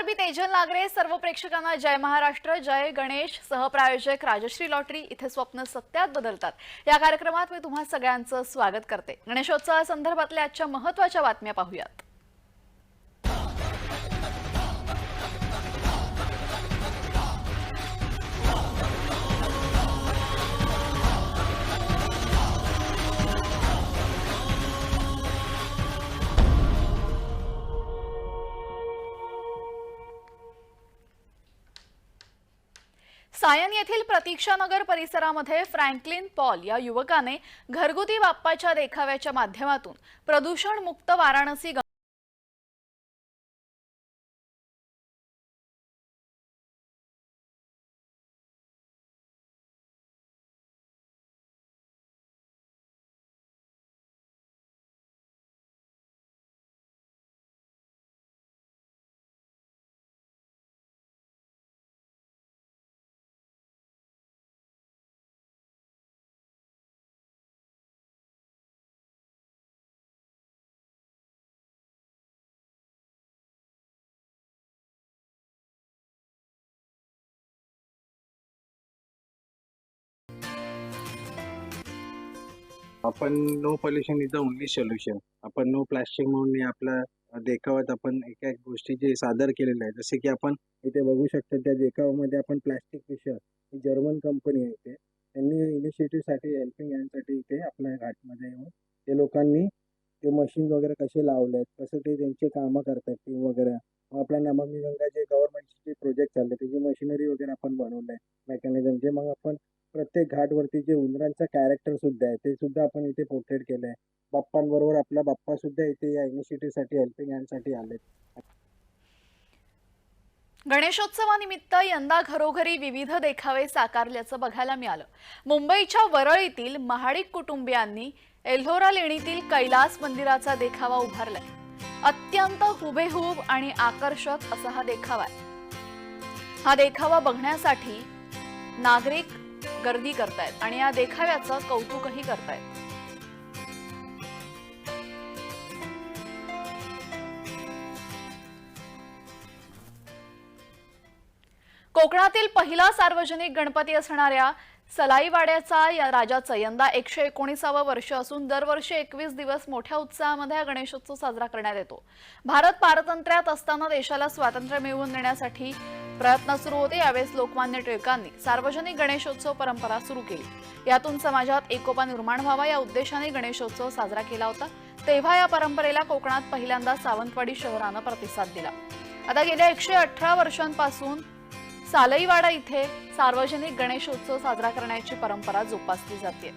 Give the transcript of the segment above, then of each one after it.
नमस्कार मी तेजल नागरे सर्व प्रेक्षकांना जय महाराष्ट्र जय गणेश सहप्रायोजक राजश्री लॉटरी इथे स्वप्न सत्यात बदलतात. या कार्यक्रमात मी तुम्हा सगळ्यांचं स्वागत करते. गणेशोत्सवासंदर्भातल्या आजच्या महत्त्वाच्या बातम्या पाहूयात. सायन येथील प्रतीक्षानगर परिसरामध्ये फ्रँकलिन पॉल या युवकाने घरगुती बाप्पाच्या देखाव्याच्या माध्यमातून प्रदूषण मुक्त वाराणसी आपण no pollution is the only solution आपण नो प्लास्टिक म्हणून आपल्या देखाव्यात आपण एका एक गोष्टी जे सादर केलेल्या आहे जसे की आपण इथे बघू शकतो त्या देखावामध्ये आपण प्लास्टिक पिशव्या ही जर्मन कंपनी आहे इथे. त्यांनी इनिशिएटिव्हसाठी हेल्पिंग हँडसाठी इथे आपल्या घाटमध्ये येऊन ते लोकांनी ते मशीन वगैरे कसे लावले आहेत कसं ते त्यांचे कामं करतात टीम वगैरे. मग आपल्या नमामी गंगा जे गव्हर्नमेंटचे जे प्रोजेक्ट चालले त्याची मशिनरी वगैरे आपण बनवलं आहे मेकॅनिझम जे मग आपण प्रत्येक घाटवरती जे उंदरांचं कॅरेक्टर सुद्धा आहे ते सुद्धा आपण इथे पोर्ट्रेट केलं आहे. बाप्पांबरोबर आपला बाप्पा सुद्धा इथे या इनिशिएटिव्हसाठी हेल्पिंग हँडसाठी आले गणेशोत्सवानिमित्त यंदा घरोघरी विविध देखावे साकारल्याचं बघायला मिळालं. मुंबईच्या वरळीतील महाडिक कुटुंबियांनी एल्होरा लेणीतील कैलास मंदिराचा देखावा उभारलाय. अत्यंत हुबेहूब आणि आकर्षक असा हा देखावा आहे. हा देखावा बघण्यासाठी नागरिक गर्दी करतायत आणि या देखाव्याचं कौतुकही करतायत. कोकणातील पहिला सार्वजनिक गणपती असणाऱ्या सलाईवाड्याचा या राजाचं यंदा एकशे एकोणीसावं वर्ष असून दरवर्षी एकवीस दिवस मोठ्या उत्साहामध्ये हा गणेशोत्सव साजरा करण्यात येतो. भारत पारतंत्र्यात असताना देशाला स्वातंत्र्य मिळवून देण्यासाठी प्रयत्न सुरू होते यावेळेस लोकमान्य टिळकांनी सार्वजनिक गणेशोत्सव परंपरा सुरू केली. यातून समाजात एकोपा निर्माण व्हावा या उद्देशाने गणेशोत्सव साजरा केला होता. तेव्हा या परंपरेला कोकणात पहिल्यांदा सावंतवाडी शहरानं प्रतिसाद दिला. आता गेल्या एकशे अठरा वर्षांपासून सालईवाडा इथे सार्वजनिक गणेशोत्सव साजरा करण्याची परंपरा जोपासली जाते.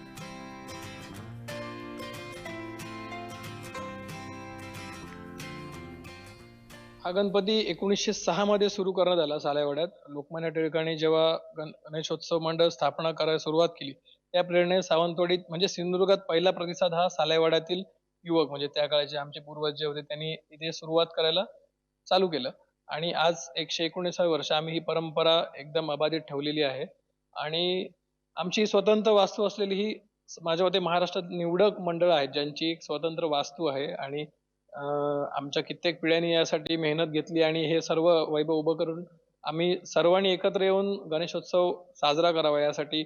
हा गणपती एकोणीसशे सहा मध्ये सुरू करण्यात आला सालेवाड्यात. लोकमान्य टिळकांनी जेव्हा गण गणेशोत्सव मंडळ स्थापना करायला सुरुवात केली त्या प्रेरणे सावंतवाडीत म्हणजे सिंधुदुर्गात पहिला प्रतिसाद हा सालेवाड्यातील युवक म्हणजे त्या काळचे आमचे पूर्वज जे होते त्यांनी इथे सुरुवात करायला चालू केलं. आणि आज एकशे एकोणीसाव्या वर्ष आम्ही ही परंपरा एकदम अबाधित ठेवलेली आहे. आणि आमची स्वतंत्र वास्तू असलेली ही माझ्या मते महाराष्ट्रात निवडक मंडळ आहेत ज्यांची एक स्वतंत्र वास्तू आहे. आणि आमच्या कित्येक पिढ्यांनी यासाठी मेहनत घेतली आणि हे सर्व वैभव उभं करून आम्ही सर्वांनी एकत्र येऊन गणेशोत्सव साजरा करावा यासाठी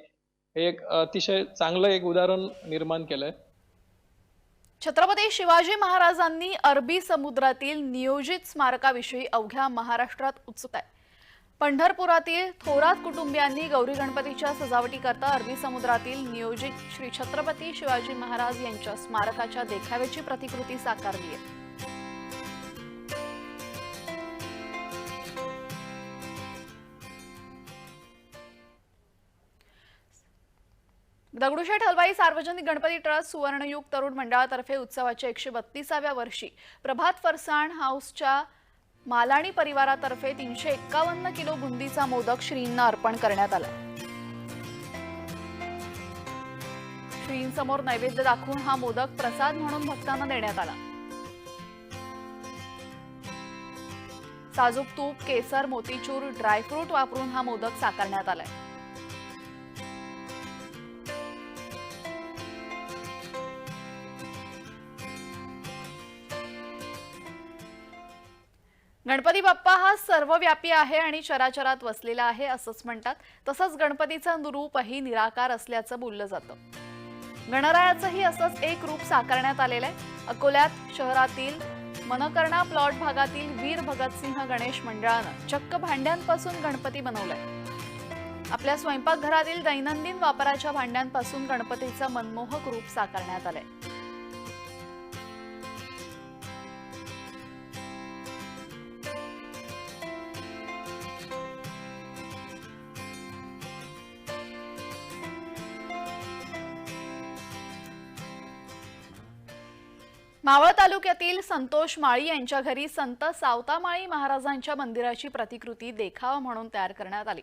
हे एक अतिशय चांगलं एक उदाहरण निर्माण केलंय. छत्रपती शिवाजी महाराजांनी अरबी समुद्रातील नियोजित स्मारकाविषयी अवघ्या महाराष्ट्रात उत्सुकता आहे. पंढरपुरातील थोरात कुटुंबियांनी गौरी गणपतीच्या सजावटीकरता अरबी समुद्रातील नियोजित श्री छत्रपती शिवाजी महाराज यांच्या स्मारकाच्या देखाव्याची प्रतिकृती साकारली आहे. दगडूशेठ हलवाई सार्वजनिक गणपती ट्रस्ट सुवर्णयुग तरुण मंडळातर्फे उत्सवाच्या एकशे बत्तीसाव्या वर्षी प्रभात फरसाण हाऊसच्या मालाणी परिवारातर्फे तीनशे एक्कावन्न किलो बुंदीचा मोदक श्रींना अर्पण करण्यात आला. श्रींसमोर नैवेद्य दाखवून हा मोदक प्रसाद म्हणून भक्तांना देण्यात आला. साजूक तूप केसर मोतीचूर ड्रायफ्रूट वापरून हा मोदक साकारण्यात आलाय. गणपती बाप्पा हा सर्वव्यापी आहे आणि चराचरात वसलेला आहे असंच म्हणतात. तसंच गणपतीचं रूपही निराकार असल्याचं बोललं जातं. गणरायाचंही असंच एक रूप साकारण्यात आलेलं आहे अकोल्यात शहरातील मनकर्णा प्लॉट भागातील वीर भगतसिंह गणेश मंडळानं चक्क भांड्यांपासून गणपती बनवलाय. आपल्या स्वयंपाकघरातील दैनंदिन वापराच्या भांड्यांपासून गणपतीचं मनमोहक रूप साकारण्यात आलंय. मावळ तालुक्यातील संतोष माळी यांच्या घरी संत सावतामाळी महाराजांच्या मंदिराची प्रतिकृती देखावा म्हणून तयार करण्यात आली.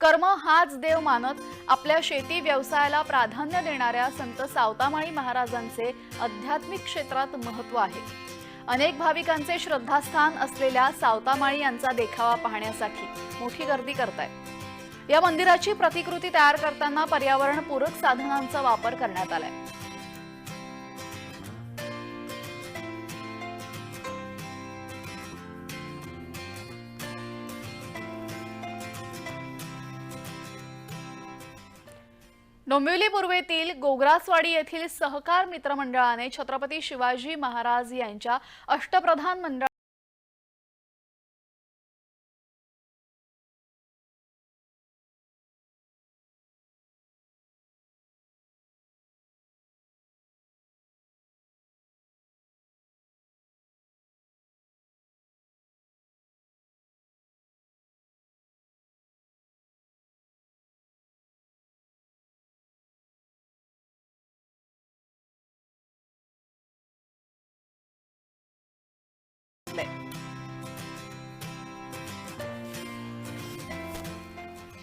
कर्म हाच देव मानत आपल्या शेती व्यवसायाला प्राधान्य देणाऱ्या संत सावतामाळी महाराजांचे आध्यात्मिक क्षेत्रात महत्त्व आहे. अनेक भाविकांचे श्रद्धास्थान असलेल्या सावतामाळी यांचा देखावा पाहण्यासाठी मोठी गर्दी करतायत. या मंदिराची प्रतिकृती तयार करताना पर्यावरणपूरक साधनांचा वापर करण्यात आलाय. डोंबिवली पूर्वेतील गोग्रासवाडी येथील सहकार मित्रमंडळाने छत्रपती शिवाजी महाराज यांच्या अष्टप्रधान मंडळ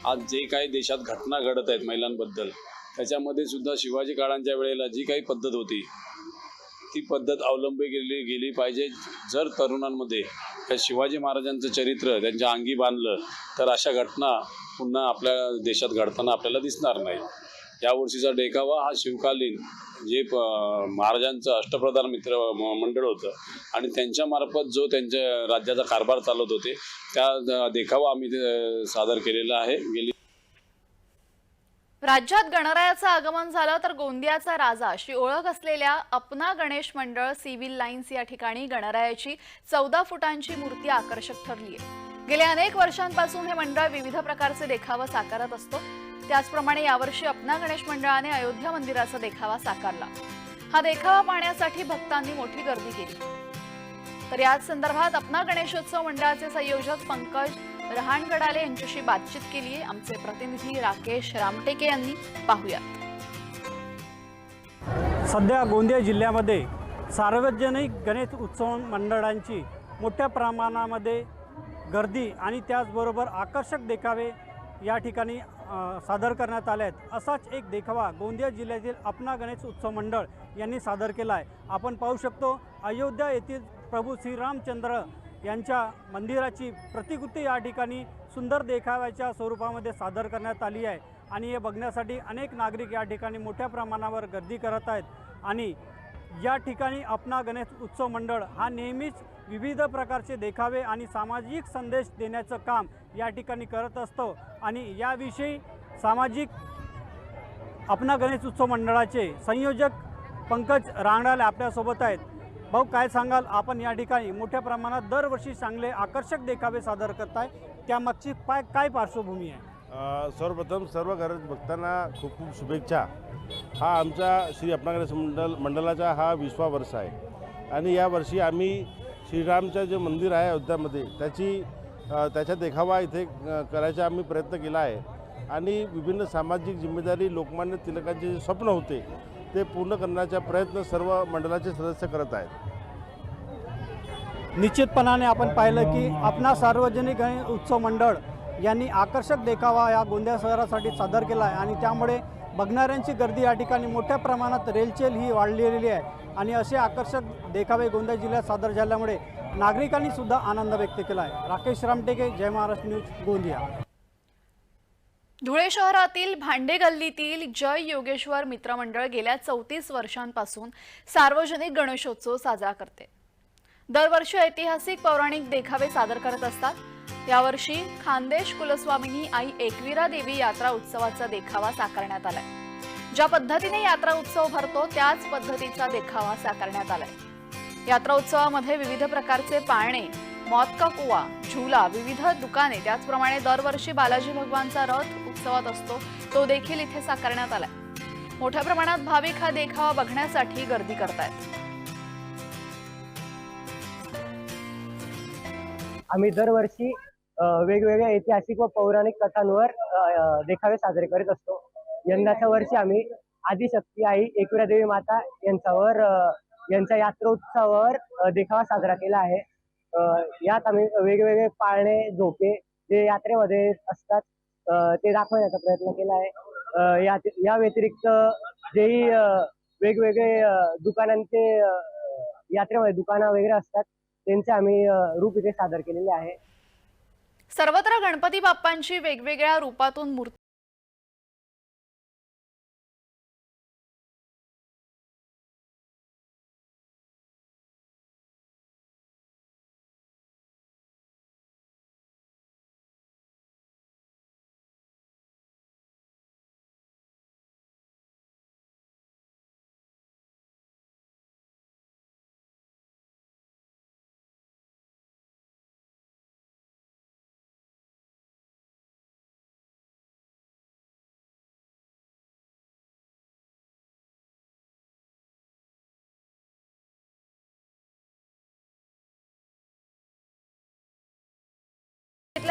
आज जे काही देशात घटना घडत आहेत महिलांबद्दल त्याच्यामध्ये सुद्धा शिवाजी काळांच्या वेळेला जी काही पद्धत होती ती पद्धत अवलंबली गेली गेली पाहिजे. जर तरुणांमध्ये त्या शिवाजी महाराजांचं चरित्र त्यांच्या अंगी बांधलं तर अशा घटना पुन्हा आपल्या देशात घडताना आपल्याला दिसणार नाही. यावर्षीचा देखावा हा शिवकालीन जे महाराजांचं अष्टप्रधान मित्र मंडळ होतं. आणि त्यांच्या मार्फत जो त्यांच्या राज्याचा कारभार चालवत होते त्या देखावा आम्ही सादर केलेला आहे. गेली राज्यात गणरायाचं आगमन झालं तर गोंदियाचा राजा अशी ओळख असलेल्या अपना गणेश मंडळ सिव्हिल लाईन्स या ठिकाणी गणरायाची चौदा फुटांची मूर्ती आकर्षक ठरली आहे गेल्या अनेक वर्षांपासून हे मंडळ विविध प्रकारचे देखावा साकारत असतो. त्याचप्रमाणे यावर्षी अपना गणेश मंडळाने अयोध्या मंदिराचा देखावा साकारला. हा देखावा पाहण्यासाठी भक्तांनी मोठी गर्दी केली. तर याच संदर्भात अपना गणेशोत्सव मंडळाचे संयोजक पंकज रहाणगडाले यांच्याशी बातचीत केली आहे. आमचे प्रतिनिधी राकेश रामटेके यांनी. पाहुयात. सध्या गोंदिया जिल्ह्यामध्ये सार्वजनिक गणेश उत्सव मंडळांची मोठ्या प्रमाणामध्ये गर्दी आणि त्याचबरोबर आकर्षक देखावे या ठिकाणी सादर करण्यात आले आहेत. असाच एक देखावा गोंदिया जिल्ह्यातील अपना गणेश उत्सव मंडळ यांनी सादर केला आहे आपण पाहू शकतो अयोध्या येथील प्रभू श्रीरामचंद्र यांच्या मंदिराची प्रतिकृती या ठिकाणी सुंदर देखाव्याच्या स्वरूपामध्ये सादर करण्यात आली आहे. आणि हे बघण्यासाठी अनेक नागरिक या ठिकाणी मोठ्या प्रमाणावर गर्दी करत आहेत. आणि या ठिकाणी अपना गणेश उत्सव मंडळ हा नेहमीच विविध प्रकारचे देखावे आणि सामाजिक संदेश देण्याचं काम या ठिकाणी करत असतो. आणि याविषयी सामाजिक अपना गणेश उत्सव मंडळाचे संयोजक पंकज रांगडाले आपल्यासोबत आहेत. भाऊ काय सांगाल? आपण या ठिकाणी मोठ्या प्रमाणात दरवर्षी चांगले आकर्षक देखावे सादर करताय. त्यामागची पाय काय पार्श्वभूमी आहे? सर्वप्रथम सर्व गरज भक्तांना खूप खूप शुभेच्छा. हा आमचा श्री अपनागणेश मंडल मंडळाचा हा विसवा वर्ष आहे. आणि यावर्षी आम्ही श्रीरामचं जे मंदिर आहे अयोध्यामध्ये त्याची त्याचा देखावा इथे करायचा आम्ही प्रयत्न केला आहे. आणि विभिन्न सामाजिक जिम्मेदारी लोकमान्य तिलकांचे जे स्वप्न होते ते पूर्ण करण्याचा प्रयत्न सर्व मंडळाचे सदस्य करत आहेत. निश्चितपणाने आपण पाहिलं की आपणा सार्वजनिक गणेश उत्सव मंडळ यांनी आकर्षक देखावा या गोंदिया शहरासाठी सादर केला आहे आणि त्यामुळे बघणाऱ्यांची गर्दी या ठिकाणी मोठ्या प्रमाणात रेलचेल ही वाढलेली आहे. आणि असे आकर्षक देखावे गोंदिया जिल्ह्यात सादर झाल्यामुळे नागरिकांनी सुद्धा आनंद व्यक्त केला आहे. राकेश रामटेके जय महाराष्ट्र न्यूज गोंदिया. धुळे शहरातील भांडे गल्लीतील जय योगेश्वर मित्रमंडळ गेल्या चौतीस वर्षांपासून सार्वजनिक गणेशोत्सव साजरा करते. दरवर्षी ऐतिहासिक पौराणिक देखावे सादर करत असतात. यावर्षी खानदेश कुलस्वामिनी आई एकविरा देवी यात्रा उत्सवाचा देखावा साकारण्यात आलाय. ज्या पद्धतीने यात्रा उत्सव भरतो त्याच पद्धतीचा देखावा साकारण्यात आलाय. यात्रा उत्सवामध्ये विविध प्रकारचे पाळणे मौत का कुवा झुला विविध दुकाने त्याचप्रमाणे दरवर्षी बालाजी भगवानचा रथ उत्सवात असतो तो देखील इथे साकारण्यात आलाय. मोठ्या प्रमाणात भाविक हा देखावा बघण्यासाठी गर्दी करतायत. आम्ही दरवर्षी वेगवेगळ्या ऐतिहासिक व पौराणिक कथांवर देखावे साजरे करीत असतो. यंदाच्या वर्षी आम्ही आदिशक्ती आई एकविरा देवी माता यांच्यावर यांच्या यात्रोत्सवावर देखावा साजरा केला आहे. यात आम्ही वेगवेगळे पाळणे झोके जे यात्रेमध्ये असतात ते दाखवण्याचा प्रयत्न केला आहे. या व्यतिरिक्त जेही वेगवेगळे दुकानांचे यात्रेमध्ये दुकानं वगैरे असतात त्यांचे आम्ही रूप इथे सादर केलेले आहे. सर्वत्र गणपती बाप्पांची वेगवेगळ्या रूपातून मूर्ती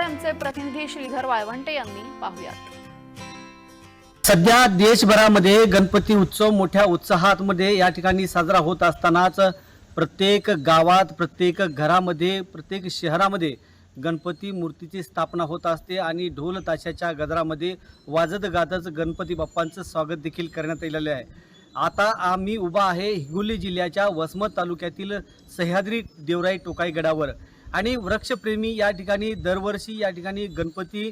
आमचे प्रतिनिधी श्रीधर वाळवंटे यांनी पाहुयात. सध्या देशभरामध्ये गणपती उत्सव मोठ्या उत्साहामध्ये या ठिकाणी साजरा होत असतानाच प्रत्येक गावात प्रत्येक घरामध्ये प्रत्येक शहरामध्ये गणपती मूर्तीची स्थापना होत असते आणि ढोल ताशाच्या गजरामध्ये वाजत गाजत गणपती बाप्पांचं स्वागत देखील करण्यात आलेलं आहे. आता आम्ही उभा आहे हिंगोली जिल्ह्याच्या वसमत तालुक्यातील सह्याद्री देवराई टोकाई गडावर. आणि वृक्षप्रेमी या ठिकाणी दरवर्षी या ठिकाणी गणपती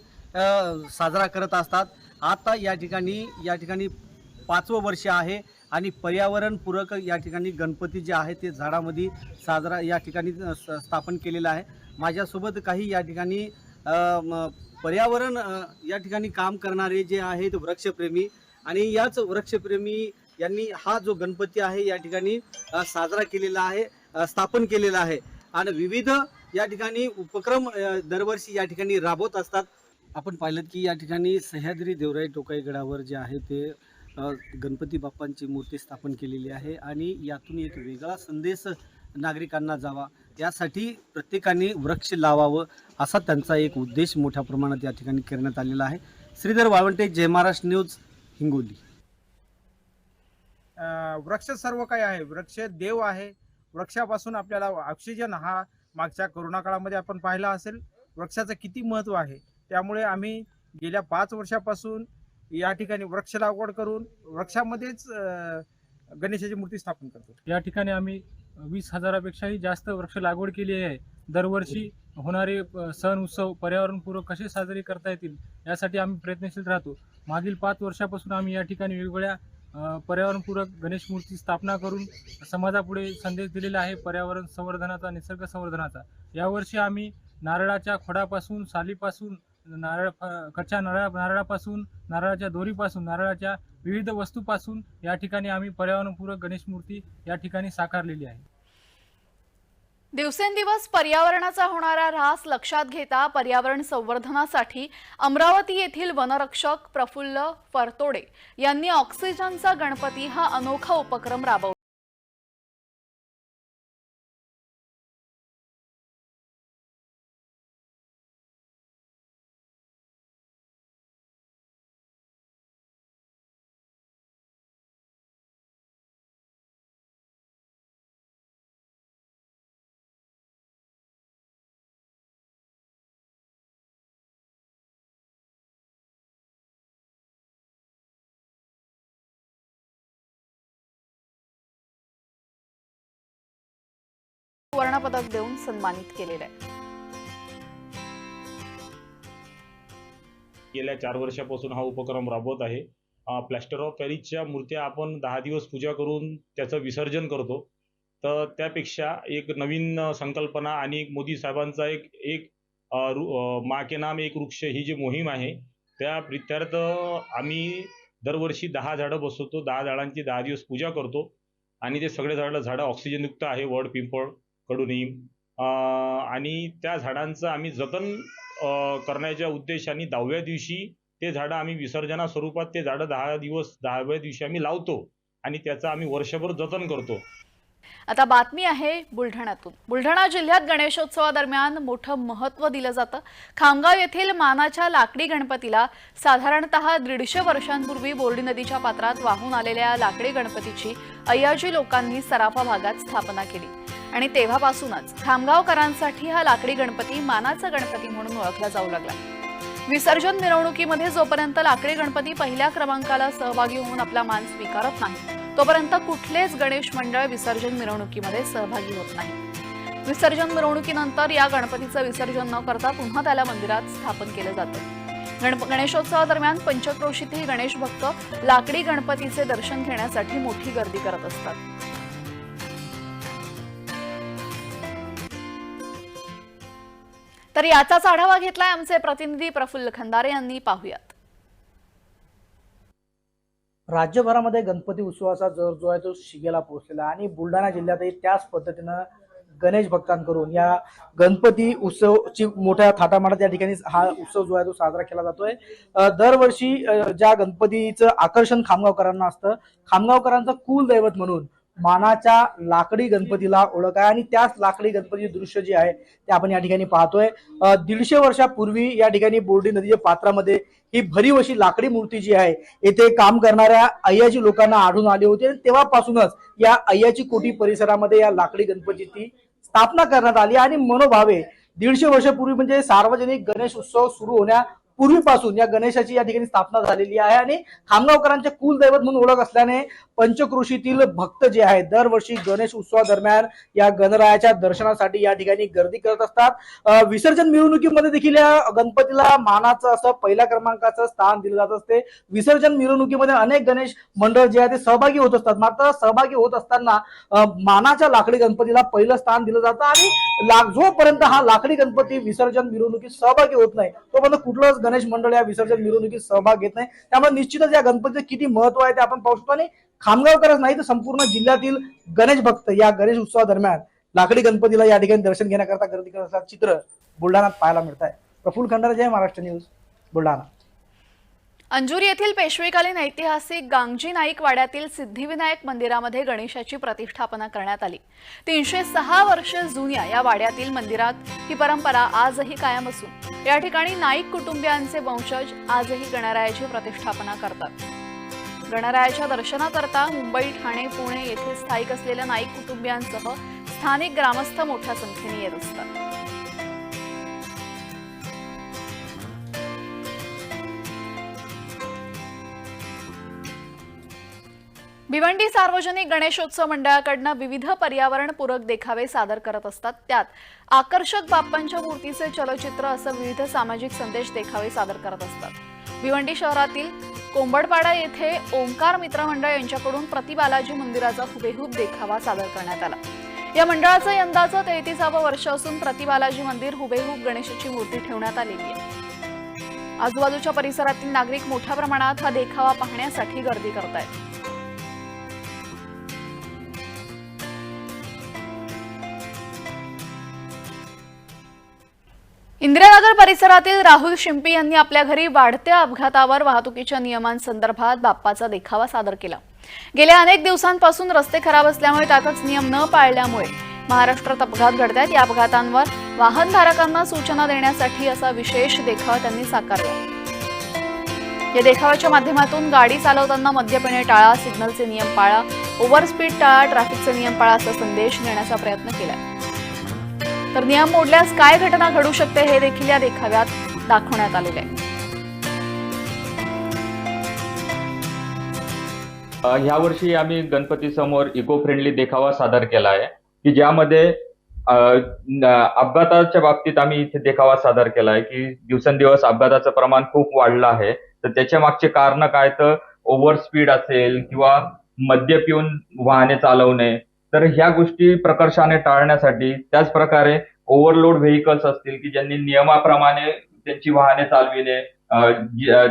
साजरा करत असतात. आता या ठिकाणी या ठिकाणी पाचवं वर्ष आहे आणि पर्यावरणपूरक या ठिकाणी गणपती जे आहे ते झाडामध्ये साजरा या ठिकाणी स्थापन केलेलं आहे. माझ्यासोबत काही या ठिकाणी पर्यावरण या ठिकाणी काम करणारे जे आहेत वृक्षप्रेमी आणि याच वृक्षप्रेमी यांनी हा जो गणपती आहे या ठिकाणी साजरा केलेला आहे स्थापन केलेला आहे. आणि विविध या ठिकाणी उपक्रम दरवर्षी या ठिकाणी राबवत असतात. आपण पाहिलं की या ठिकाणी सह्याद्री देवराई टोकाई गडावर जे आहे ते गणपती बाप्पांची मूर्ती स्थापन केलेली आहे आणि यातून एक वेगळा संदेश नागरिकांना जावा. यासाठी प्रत्येकाने वृक्ष लावावं असा त्यांचा एक उद्देश मोठ्या प्रमाणात या ठिकाणी करण्यात आलेला आहे. श्रीधर वाळवंटे जय महाराष्ट्र न्यूज हिंगोली. वृक्ष सर्व काही आहे. वृक्ष देव आहे. वृक्षापासून आपल्याला ऑक्सिजन हा मागच्या कोरोना काळामध्ये आपण पाहिला असेल वृक्षाचं किती महत्त्व आहे? त्यामुळे आम्ही गेल्या पाच वर्षापासून या ठिकाणी वृक्ष लागवड करून वृक्षामध्येच गणेशाची मूर्ती स्थापन करतो. या ठिकाणी आम्ही वीस हजारापेक्षाही जास्त वृक्ष लागवड केली आहे. दरवर्षी होणारे सण उत्सव पर्यावरणपूरक कसे साजरे करता येतील यासाठी आम्ही प्रयत्नशील राहतो. मागील पाच वर्षापासून आम्ही या ठिकाणी वेगवेगळ्या पर्यावरणपूरक गणेश मूर्ती स्थापना करून समाजापुढे संदेश दिलेला आहे पर्यावरण संवर्धनाचा निसर्ग संवर्धनाचा. यावर्षी आम्ही नारळाच्या खोडापासून सालीपासून नारळ फ- कच्च्या नारळा नारळापासून नारळाच्या दोरीपासून नारळाच्या विविध वस्तूपासून या ठिकाणी आम्ही पर्यावरणपूरक गणेश मूर्ती या ठिकाणी साकारलेली आहे. दिवसेंदिवस पर्यावरणाचा होणारा ऱ्हास लक्षात घेता पर्यावरण संवर्धनासाठी अमरावती येथील वनरक्षक प्रफुल्ल फरतोडे यांनी ऑक्सिजनचा गणपती हा अनोखा उपक्रम राबवला. सुवर्णपदक देऊन सन्मानित केलेलं आहे. गेल्या चार वर्षापासून हा उपक्रम राबवत आहे. प्लॅस्टर ऑफ पॅरिसच्या मूर्त्या आपण दहा दिवस पूजा करून त्याचं विसर्जन करतो. तर त्यापेक्षा एक नवीन संकल्पना आणि एक मोदी साहेबांचा एक एक रु- मा के नाम एक वृक्ष ही जी मोहीम आहे त्या प्रित्यार्थ आम्ही दरवर्षी दहा झाडं बसवतो. दहा झाडांची दहा दिवस पूजा करतो. आणि ते सगळे झाडं झाडं ऑक्सिजनयुक्त आहे. वड पिंपळ कडुनिंब अ, आणि त्या झाडांचं आम्ही जतन करण्याच्या उद्देशाने दहाव्या दिवशी ते झाडं आम्ही विसर्जना स्वरूपात ते झाडं दहा दिवस दहाव्या दिवशी आम्ही लावतो आणि त्याचं आम्ही वर्षभर जतन करतो. आता बातमी आहे बुलढाण्यातून. बुलढाणा जिल्ह्यात गणेशोत्सवादरम्यान मोठं महत्त्व दिलं जातं. खामगाव येथील मानाच्या लाकडी गणपतीला साधारणतः दीडशे वर्षांपूर्वी बोर्डी नदीच्या पात्रात वाहून आलेल्या लाकडी गणपतीची अय्याजी लोकांनी सराफा भागात स्थापना केली. आणि तेव्हापासूनच खामगावकरांसाठी हा लाकडी गणपती मानाचा गणपती म्हणून ओळखला जाऊ लागला. विसर्जन मिरवणुकीमध्ये जोपर्यंत लाकडी गणपती पहिल्या क्रमांकाला सहभागी होऊन आपला मान स्वीकारत नाही तोपर्यंत कुठलेच गणेश मंडळ विसर्जन मिरवणुकीमध्ये सहभागी होत नाही. विसर्जन मिरवणुकीनंतर या गणपतीचं विसर्जन न करता पुन्हा त्याला मंदिरात स्थापन केलं जातं. गणप गणेशोत्सवादरम्यान पंचक्रोशीतील गणेश भक्त लाकडी गणपतीचे दर्शन घेण्यासाठी मोठी गर्दी करत असतात. तर याचाच आढावा घेतलाय आमचे प्रतिनिधी प्रफुल्ल खंदारे यांनी. पाहुयात. राज्यभरामध्ये गणपती उत्सवाचा जर जो आहे तो शिगेला पोहोचलेला आणि बुलढाणा जिल्ह्यातही त्याच पद्धतीनं गणेश भक्तांकडून या गणपती उत्सवची मोठ्या थाटामाटात या ठिकाणी हा उत्सव जो आहे तो साजरा केला जातोय. दरवर्षी ज्या गणपतीचं आकर्षण खामगावकरांना असतं खामगावकरांचं कुल दैवत म्हणून मानाच्या लाकडी गणपतीला ओळख आहे आणि त्याच लाकडी गणपती दृश्य जे आहे ते आपण या ठिकाणी पाहतोय. दीडशे वर्षापूर्वी या ठिकाणी बोर्डी नदीच्या पात्रामध्ये ही भरीव अशी लाकडी मूर्ती जी आहे येथे काम करणाऱ्या अय्याची लोकांना आढळून आली होती आणि तेव्हापासूनच या अय्याची कोटी परिसरामध्ये या लाकडी गणपतीची स्थापना करण्यात आली आणि मनोभावे दीडशे वर्षापूर्वी म्हणजे सार्वजनिक गणेश उत्सव सुरू होण्या पूर्वीपासून या गणेशाची या ठिकाणी स्थापना झालेली आहे आणि खामगावकरांचे कुलदैवत म्हणून ओळख असल्याने पंचकृषीतील भक्त जे आहेत दरवर्षी गणेश उत्सवादरम्यान या गणरायाच्या दर्शनासाठी या ठिकाणी गर्दी करत असतात. विसर्जन मिरवणुकीमध्ये देखील या गणपतीला मानाचं असं पहिल्या क्रमांकाचं स्थान दिलं जात असते. विसर्जन मिरवणुकीमध्ये अनेक गणेश मंडळ जे आहे ते सहभागी होत असतात. मात्र सहभागी होत असताना मानाच्या लाकडी गणपतीला पहिलं स्थान दिलं जातं आणि जोपर्यंत हा लाकडी गणपती विसर्जन मिरवणुकीत सहभागी होत नाही तोपर्यंत कुठलंच गणेश मंडळ या विसर्जन मिरवणुकीत सहभाग घेत नाही. त्यामुळे निश्चितच या गणपतीचं किती महत्त्व आहे ते आपण पाहू शकतो. आणि खामगावकरच नाही तर संपूर्ण जिल्ह्यातील गणेश भक्त या गणेश उत्सवादरम्यान लाकडी गणपतीला या ठिकाणी दर्शन घेण्याकरता गर्दी करत असल्याचं चित्र बुलढाण्यात पाहायला मिळत आहे. प्रफुल्ल खंडारा जय महाराष्ट्र न्यूज बुलढाणा. अंजुरी येथील पेशवेकालीन ऐतिहासिक गांगजी नाईक वाड्यातील सिद्धिविनायक मंदिरामध्ये गणेशाची प्रतिष्ठापना करण्यात आली. तीनशे सहा वर्ष जुन्या या वाड्यातील मंदिरात ही परंपरा आजही कायम असून या ठिकाणी नाईक कुटुंबियांचे वंशज आजही गणरायाची प्रतिष्ठापना करतात. गणरायाच्या दर्शनाकरता मुंबई ठाणे पुणे येथे स्थायिक असलेल्या नाईक कुटुंबियांसह स्थानिक ग्रामस्थ मोठ्या संख्येने येत असतात. भिवंडी सार्वजनिक गणेशोत्सव मंडळाकडनं विविध पर्यावरणपूरक देखावे सादर करत असतात. त्यात आकर्षक बाप्पांच्या मूर्तीचे चलचित्र असं विविध सामाजिक संदेश देखावे सादर करत असतात. भिवंडी शहरातील कोंबडपाडा येथे ओंकार मित्र मंडळ यांच्याकडून प्रतिबालाजी मंदिराचा हुबेहूब देखावा सादर करण्यात आला. या मंडळाचं यंदाचं तेहतीसावं वर्ष असून प्रतिबालाजी मंदिर हुबेहूब गणेशाची मूर्ती ठेवण्यात आलेली आहे. आजूबाजूच्या परिसरातील नागरिक मोठ्या प्रमाणात हा देखावा पाहण्यासाठी गर्दी करत आहेत इंदिरानगर परिसरातील राहुल शिंपी यांनी आपल्या घरी वाढत्या अपघातावर वाहतुकीच्या नियमांसंदर्भात बाप्पाचा देखावा सादर केला. गेल्या अनेक दिवसांपासून रस्ते खराब असल्यामुळे त्यातच नियम न पाळल्यामुळे महाराष्ट्रात अपघात घडतात या अपघातांवर वाहनधारकांना सूचना देण्यासाठी असा विशेष देखावा त्यांनी साकारला. या देखाव्याच्या माध्यमातून गाडी चालवताना मद्य पिणे टाळा सिग्नलचे नियम पाळा ओव्हरस्पीड टाळा ट्रॅफिकचे नियम पाळा असा संदेश देण्याचा प्रयत्न केला तर नियम मोडल्यास काय घटना घडू शकते हे देखील या देखाव्यात दाखवण्यात आलेले आहे. अ, आम्ही गणपती समोर इको फ्रेंडली देखावा सादर केला आहे की ज्यामध्ये अपघाताच्या बाबतीत आम्ही इथे देखावा सादर केला आहे की दिवसेंदिवस अपघाताचं प्रमाण खूप वाढलं आहे. तर त्याच्या मागचे कारण काय? तर ओव्हर स्पीड असेल किंवा मद्य पिऊन वाहने चालवणे तर ह्या गोष्टी प्रकर्षाने टाळण्यासाठी त्याचप्रकारे ओव्हरलोड व्हेकल्स असतील की ज्यांनी नियमाप्रमाणे त्यांची वाहने चालविणे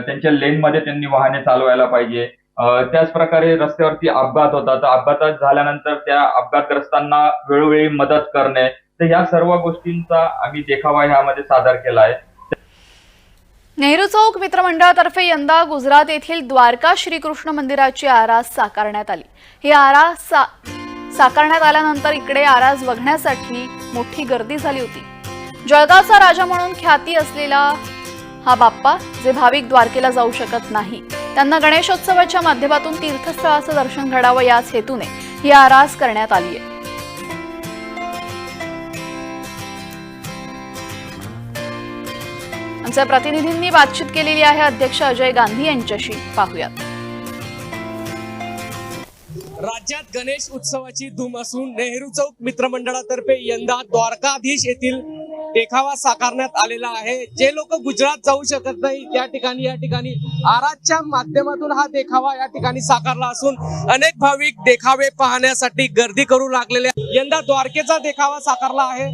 त्यांच्या लेनमध्ये त्यांनी वाहने चालवायला पाहिजे. त्याच त्याचप्रकारे रस्त्यावरती अपघात होतात. तर अपघातात झाल्यानंतर त्या अपघातग्रस्तांना वेळोवेळी मदत करणे. तर या सर्व गोष्टींचा आम्ही देखावा ह्यामध्ये सादर केला आहे. नेहरू चौक मित्रमंडळातर्फे यंदा गुजरात येथील द्वारका श्रीकृष्ण मंदिराची आरास साकारण्यात आली. ही आरास सा साकारण्यात आल्यानंतर इकडे आरास बघण्यासाठी मोठी गर्दी झाली होती. जळगावचा राजा म्हणून ख्याती असलेला हा बाप्पा जे भाविक द्वारकेला जाऊ शकत नाही. त्यांना गणेशोत्सवाच्या माध्यमातून तीर्थस्थळाचं दर्शन घडावं याच हेतूने ही आरास करण्यात आली आहे आमच्या प्रतिनिधींनी बातचीत केलेली आहे अध्यक्ष अजय गांधी यांच्याशी. पाहूयात. राज्यात गणेश उत्सवाची धूम असून नेहरू चौक मित्रमंडळातर्फे यंदा द्वारकाधीश येथील देखावा साकारण्यात आलेला आहे. जे लोक गुजरात जाऊ शकत नाही त्या ठिकाणी या ठिकाणी आराजच्या माध्यमातून हा देखावा या ठिकाणी साकारला असून अनेक भाविक देखावे पाहण्यासाठी गर्दी करू लागलेले यंदा द्वारकेचा देखावा साकारला आहे.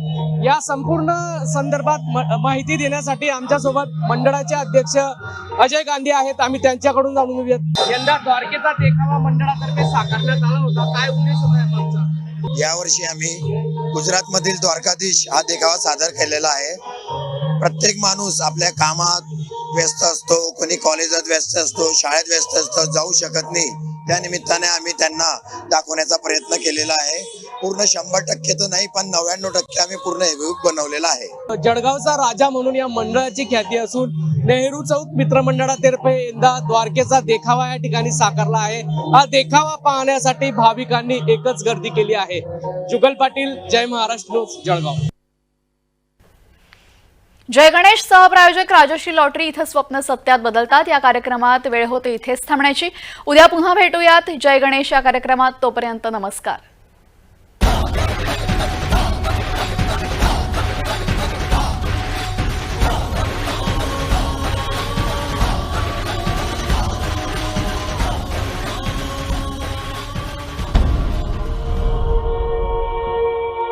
या संपूर्ण संदर्भात माहिती देण्यासाठी आमच्यासोबत मंडळाचे अध्यक्ष अजय गांधी आहेत. आम्ही त्यांच्याकडून जाणून घेऊयात. यंदा द्वारकेचा देखावा मंडळातर्फे साकारण्यात आला होता. काय उद्देश होता यावर्षी आम्ही गुजरातमधील द्वारकाधीश हा देखावा सादर केलेला आहे. प्रत्येक माणूस आपल्या कामात व्यस्त असतो कोणी कॉलेजात व्यस्त असतो शाळेत व्यस्त असतो जाऊ शकत नाही. त्या निमित्ताने आम्ही त्यांना दाखवण्याचा प्रयत्न केलेला आहे. पूर्ण शंभर टक्के तर नाही पण नव्याण्णव टक्के आम्ही पूर्ण बनवलेला आहे. जळगावचा राजा म्हणून या मंडळाची ख्याती असून नेहरू चौक मित्रमंडळातर्फे यंदा द्वारकेचा देखावा या ठिकाणी साकारला आहे. हा देखावा पाहण्यासाठी भाविकांनी एकच गर्दी केली आहे. जुगल पाटील जय महाराष्ट्र न्यूज जळगाव. जय गणेश सहप्रायोजक राजश्री लॉटरी इथं स्वप्न सत्यात बदलतात. या कार्यक्रमात वेळ होते इथेच थांबण्याची. उद्या पुन्हा भेटूयात. जय गणेश या कार्यक्रमात तोपर्यंत नमस्कार.